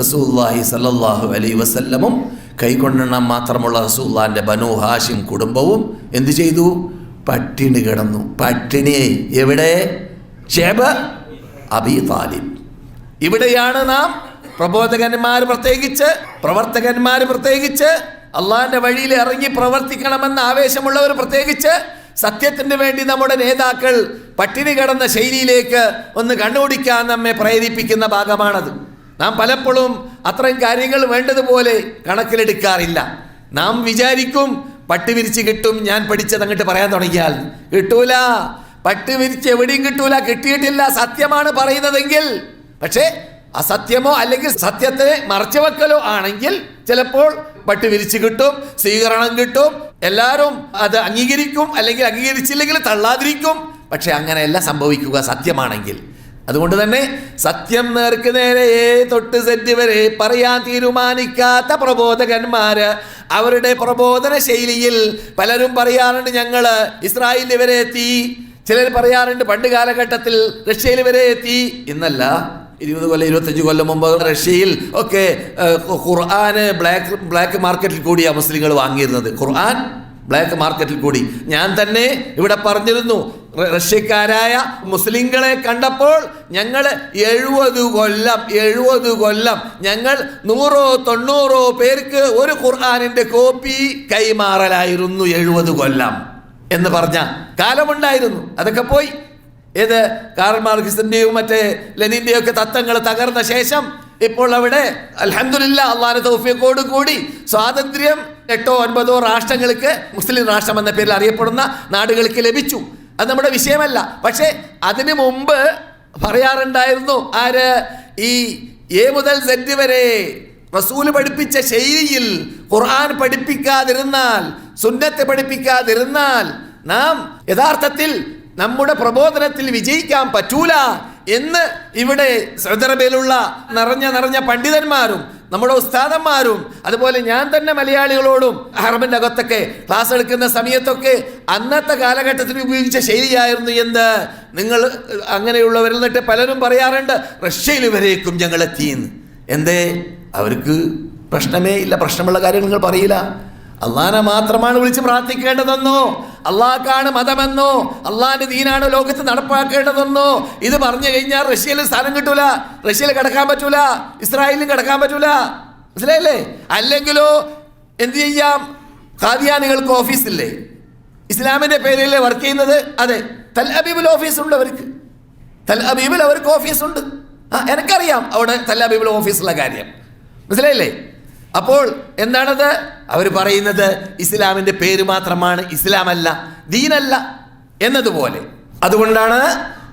റസൂല്ലാഹി സല്ലല്ലാഹു അലൈ വസല്ലമും കൈകൊണ്ടെണ്ണം മാത്രമുള്ള റസൂല്ലാന്റെ ബനു ഹാഷിം കുടുംബവും എന്തു ചെയ്തു? പട്ടിണി കിടന്നു. പട്ടിണി എവിടെ? Shib Abi Talib. ഇവിടെയാണ് നാം പ്രബോധകന്മാർ പ്രത്യേകിച്ച് പ്രവർത്തകന്മാർ പ്രത്യേകിച്ച് അള്ളാഹിന്റെ വഴിയിൽ ഇറങ്ങി പ്രവർത്തിക്കണമെന്ന ആവേശമുള്ളവർ പ്രത്യേകിച്ച് സത്യത്തിന് വേണ്ടി നമ്മുടെ നേതാക്കൾ പട്ടിണി കിടന്ന ശൈലിയിലേക്ക് ഒന്ന് കണ്ണുപിടിക്കാൻ നമ്മെ പ്രേരിപ്പിക്കുന്ന ഭാഗമാണത്. നാം പലപ്പോഴും അത്രയും കാര്യങ്ങൾ വേണ്ടതുപോലെ കണക്കിലെടുക്കാറില്ല. നാം വിചാരിക്കും പട്ട് വിരിച്ച് കിട്ടും ഞാൻ പഠിച്ചത് അങ്ങോട്ട് പറയാൻ തുടങ്ങിയാൽ. കിട്ടൂല. പട്ട് വിരിച്ച് എവിടെയും കിട്ടൂല കിട്ടിയിട്ടില്ല സത്യമാണ് പറയുന്നതെങ്കിൽ. പക്ഷേ അസത്യമോ അല്ലെങ്കിൽ സത്യത്തെ മറച്ചു വെക്കലോ ആണെങ്കിൽ ചിലപ്പോൾ പട്ട് വിരിച്ച് കിട്ടും സ്വീകരണം കിട്ടും. എല്ലാവരും അത് അംഗീകരിക്കും അല്ലെങ്കിൽ അംഗീകരിച്ചില്ലെങ്കിൽ തള്ളാതിരിക്കും. പക്ഷെ അങ്ങനെയല്ല സംഭവിക്കുക സത്യമാണെങ്കിൽ. അതുകൊണ്ട് തന്നെ സത്യം നേർക്ക് നേരെ തൊട്ട് സെറ്റ് വരെ പറയാൻ തീരുമാനിക്കാത്ത പ്രബോധകന്മാര് അവരുടെ പ്രബോധന ശൈലിയിൽ പലരും പറയാറുണ്ട് ഞങ്ങൾ ഇസ്രായേലിൽ വരെ എത്തി. ചിലർ പറയാറുണ്ട് പണ്ട് കാലഘട്ടത്തിൽ റഷ്യയിൽ വരെ എത്തി. എന്നല്ല ഇരുപത് കൊല്ലം ഇരുപത്തഞ്ച് കൊല്ലം മുമ്പ് റഷ്യയിൽ ഒക്കെ ഖുർആന് ബ്ലാക്ക് ബ്ലാക്ക് മാർക്കറ്റിൽ കൂടിയാണ് മുസ്ലിങ്ങൾ വാങ്ങിയിരുന്നത്. ഖുർആൻ ബ്ലാക്ക് മാർക്കറ്റിൽ കൂടി. ഞാൻ തന്നെ ഇവിടെ പറഞ്ഞിരുന്നു റഷ്യക്കാരായ മുസ്ലിങ്ങളെ കണ്ടപ്പോൾ ഞങ്ങൾ എഴുപത് കൊല്ലം എഴുപത് കൊല്ലം ഞങ്ങൾ നൂറോ തൊണ്ണൂറോ പേർക്ക് ഒരു ഖുർആാനിന്റെ കോപ്പി കൈമാറലായിരുന്നു എഴുപത് കൊല്ലം എന്ന് പറഞ്ഞ കാലമുണ്ടായിരുന്നു. അതൊക്കെ പോയി. ഏത് കാർൽ മറ്റേ ലെനിന്റെയും ഒക്കെ തത്വങ്ങൾ തകർന്ന ശേഷം ഇപ്പോൾ അവിടെ അൽഹംദുലില്ലാ അള്ളാഹാന തൗഫിയക്കോട് കൂടി സ്വാതന്ത്ര്യം എട്ടോ ഒൻപതോ രാഷ്ട്രങ്ങൾക്ക് മുസ്ലിം രാഷ്ട്രം എന്ന പേരിൽ അറിയപ്പെടുന്ന നാടുകൾക്ക് ലഭിച്ചു. അത് നമ്മുടെ വിഷയമല്ല. പക്ഷേ അതിനു മുമ്പ് പറയാറുണ്ടായിരുന്നു ആര്? ഈ എ മുതൽ സെറ്റ് വരെ റസൂൽ പഠിപ്പിച്ച ശൈലിയിൽ ഖുർആൻ പഠിപ്പിക്കാതിരുന്നാൽ സുന്നത്ത് പഠിപ്പിക്കാതിരുന്നാൽ നാം യഥാർത്ഥത്തിൽ നമ്മുടെ പ്രബോധനത്തിൽ വിജയിക്കാൻ പറ്റൂല എന്ന് ഇവിടെ സൗദി നിറഞ്ഞ നിറഞ്ഞ പണ്ഡിതന്മാരും നമ്മുടെ ഉസ്താദന്മാരും അതുപോലെ ഞാൻ തന്നെ മലയാളികളോടും ഹറമിന്റെ അകത്തൊക്കെ ക്ലാസ് എടുക്കുന്ന സമയത്തൊക്കെ അന്നത്തെ കാലഘട്ടത്തിൽ ഉപയോഗിച്ച ശൈലിയായിരുന്നു എന്ത്? നിങ്ങൾ അങ്ങനെയുള്ളവരിൽ നിന്നിട്ട് പലരും പറയാറുണ്ട് റഷ്യയിൽ വരേക്കും ഞങ്ങൾ എത്തിയെന്ന്. എന്തേ? അവർക്ക് പ്രശ്നമേ ഇല്ല പ്രശ്നമുള്ള കാര്യങ്ങൾ നിങ്ങൾ പറയില്ല. അള്ളാനെ മാത്രമാണ് വിളിച്ച് പ്രാർത്ഥിക്കേണ്ടതെന്നോ അള്ളാഹ്ക്കാണ് മതമെന്നോ അള്ളാഹിന്റെ ദീനാണ് ലോകത്ത് നടപ്പാക്കേണ്ടതെന്നോ. ഇത് പറഞ്ഞു കഴിഞ്ഞാൽ റഷ്യയിൽ സ്ഥലം കിട്ടൂല റഷ്യയിൽ കിടക്കാൻ പറ്റൂല ഇസ്രായേലിൽ കിടക്കാൻ പറ്റൂല. മനസ്സിലായില്ലേ? അല്ലെങ്കിലോ എന്ത് ചെയ്യാം? ഖാദിയാനികൾക്ക് ഓഫീസില്ലേ ഇസ്ലാമിന്റെ പേരിൽ വർക്ക് ചെയ്യുന്നത് അതെ തൽ അബീബിൽ ഓഫീസുണ്ട് അവർക്ക്. തൽ അബീബിൽ അവർക്ക് ഓഫീസുണ്ട് ആ എനിക്കറിയാം അവിടെ തൽ അബീബിൽ ഓഫീസുള്ള കാര്യം. മനസ്സിലായില്ലേ? അപ്പോൾ എന്താണത്? അവർ പറയുന്നത് ഇസ്ലാമിന്റെ പേര് മാത്രമാണ് ഇസ്ലാമല്ല ദീനല്ല എന്നതുപോലെ. അതുകൊണ്ടാണ്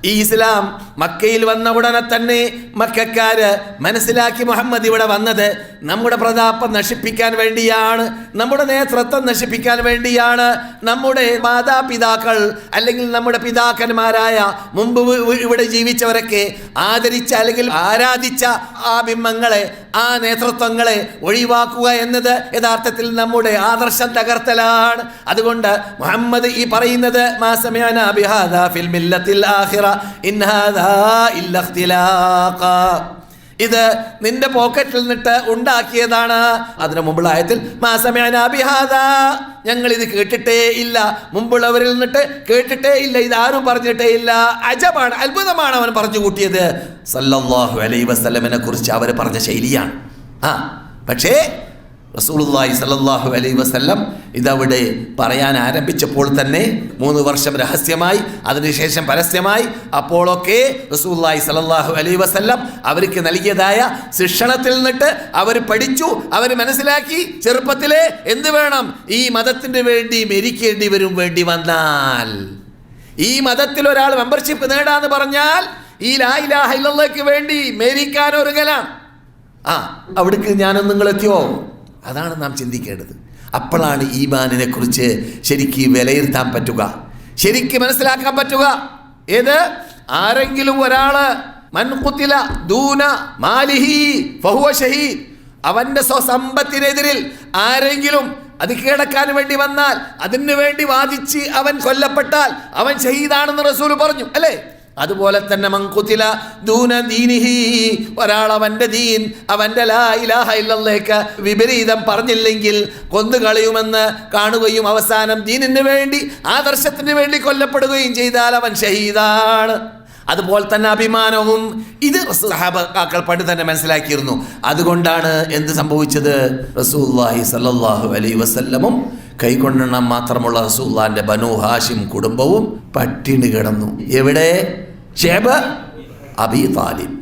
ഈ ഇസ്ലാം മക്കയിൽ വന്ന ഉടനെ തന്നെ മക്കാര് മനസ്സിലാക്കി മുഹമ്മദ് ഇവിടെ വന്നത് നമ്മുടെ പ്രതാപം നശിപ്പിക്കാൻ വേണ്ടിയാണ് നമ്മുടെ നേതൃത്വം നശിപ്പിക്കാൻ വേണ്ടിയാണ് നമ്മുടെ മാതാപിതാക്കൾ അല്ലെങ്കിൽ നമ്മുടെ പിതാക്കന്മാരായ മുമ്പ് ഇവിടെ ജീവിച്ചവരൊക്കെ ആദരിച്ച അല്ലെങ്കിൽ ആരാധിച്ച ആ ബിംബങ്ങളെ ആ നേതൃത്വങ്ങളെ ഒഴിവാക്കുക എന്നത് യഥാർത്ഥത്തിൽ നമ്മുടെ ആദർശം തകർത്തലാണ്. അതുകൊണ്ട് മുഹമ്മദ് ഈ പറയുന്നത് മാസമേന ബിഹാദ ഫിൽ മില്ലത്തിൽ ആഖിറ. ഇത് നിന്റെ പോക്കറ്റിൽ നിന്നിട്ട് ഉണ്ടാക്കിയതാണ്. അതിനു മുമ്പുള്ള ആയത്തിൽ മാ സമയന ബിഹാദാ. ഞങ്ങൾ ഇത് കേട്ടിട്ടേ ഇല്ല. മുമ്പുള്ളവരിൽ നിന്നിട്ട് കേട്ടിട്ടേ ഇല്ല. ഇത് ആരും പറഞ്ഞിട്ടേ ഇല്ല. അജബാണ് അത്ഭുതമാണ് അവൻ പറഞ്ഞു കൂട്ടിയത്. സല്ലല്ലാഹു അലൈ വസ്ലമിനെ കുറിച്ച് അവർ പറഞ്ഞ ശൈലിയാണ്. ആ പക്ഷേ റസൂലുള്ളാഹി സ്വല്ലല്ലാഹു അലൈഹി വസല്ലം ഇതവിടെ പറയാൻ ആരംഭിച്ചപ്പോൾ തന്നെ മൂന്ന് വർഷം രഹസ്യമായി അതിനുശേഷം പരസ്യമായി അപ്പോഴൊക്കെ റസൂലുള്ളാഹി സ്വല്ലല്ലാഹു അലൈഹി വസല്ലം അവർക്ക് നൽകിയതായ ശിക്ഷണത്തിൽ നിന്നിട്ട് അവർ പഠിച്ചു അവർ മനസ്സിലാക്കി ചെറുപ്പത്തിലെ എന്ത് വേണം? ഈ മതത്തിന് വേണ്ടി മരിക്കേണ്ടി വരും വേണ്ടി വന്നാൽ. ഈ മതത്തിൽ ഒരാൾ മെമ്പർഷിപ്പ് നേടാന്ന് പറഞ്ഞാൽ ഈ ലാ ഇലാഹ ഇല്ലല്ലാഹിക്ക് വേണ്ടി മേരിക്കാൻ ഒരുങ്ങലാണ്. ആ അവിടേക്ക് ഞാനും നിങ്ങൾ എത്തിയോ അതാണ് നാം ചിന്തിക്കേണ്ടത്. അപ്പോഴാണ് ഈമാനിനെ കുറിച്ച് ശരിക്ക് വിലയിരുത്താൻ പറ്റുക. ശരിക്ക് മനസ്സിലാക്കാൻ പറ്റുക. ഏത്? ആരെങ്കിലും ഒരാൾ മൻകുത്തില ദൂന മാലിഹി ഫഹുവ അവന്റെ സ്വസമ്പത്തിനെതിരിൽ ആരെങ്കിലും അത് കീഴടക്കാൻ വേണ്ടി വന്നാൽ അതിനു വേണ്ടി വാദിച്ച് അവൻ കൊല്ലപ്പെട്ടാൽ അവൻ ഷഹീദാണെന്ന് റസൂൽ പറഞ്ഞു അല്ലേ? അതുപോലെ തന്നെ മങ്കുതില ദൂന ദീനിഹി ഒരാൾ അവന്റെ ദീൻ അവന്റെ ലാ ഇലാഹ ഇല്ലല്ലേക്ക് വിപരീതം പറഞ്ഞില്ലെങ്കിൽ കൊന്നുകളയുമെന്ന് കാണുകയും അവസാനം ദീനിന് വേണ്ടി ആദർശത്തിന് വേണ്ടി കൊല്ലപ്പെടുകയും ചെയ്താൽ അവൻ ഷഹീദാണ്. അതുപോലെ തന്നെ അഭിമാനവും ഇത് സഹാബാക്കൾ പണ്ട് തന്നെ മനസ്സിലാക്കിയിരുന്നു. അതുകൊണ്ടാണ് എന്ത് സംഭവിച്ചത്? റസൂല്ലാഹി സല്ലാഹു അലൈ വസല്ലമും കൈകൊണ്ടെണ്ണം മാത്രമുള്ള റസൂല്ലാന്റെ ബനു ഹാഷിം കുടുംബവും പട്ടിണി കിടന്നു. എവിടെ? Shib Abi Talib.